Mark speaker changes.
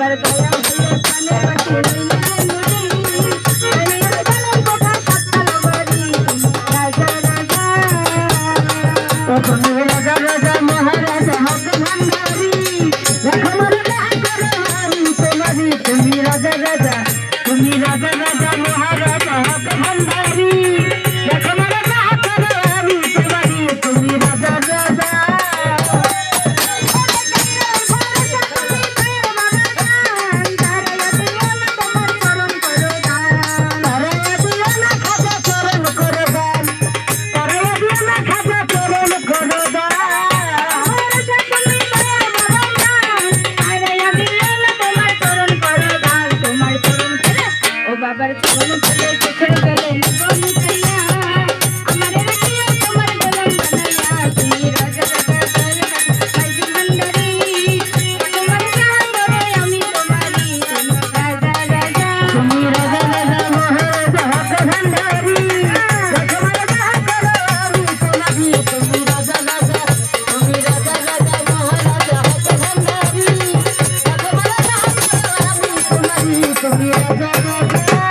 Speaker 1: বাবার দয়া হইয়া প্রাণে বাঁচি রইল
Speaker 2: তুমি রাজা রাজা মহারাজা হক ভান্ডার।
Speaker 1: বাবার চরণ তুলে চোখের গেলে
Speaker 2: तुम्हें जगह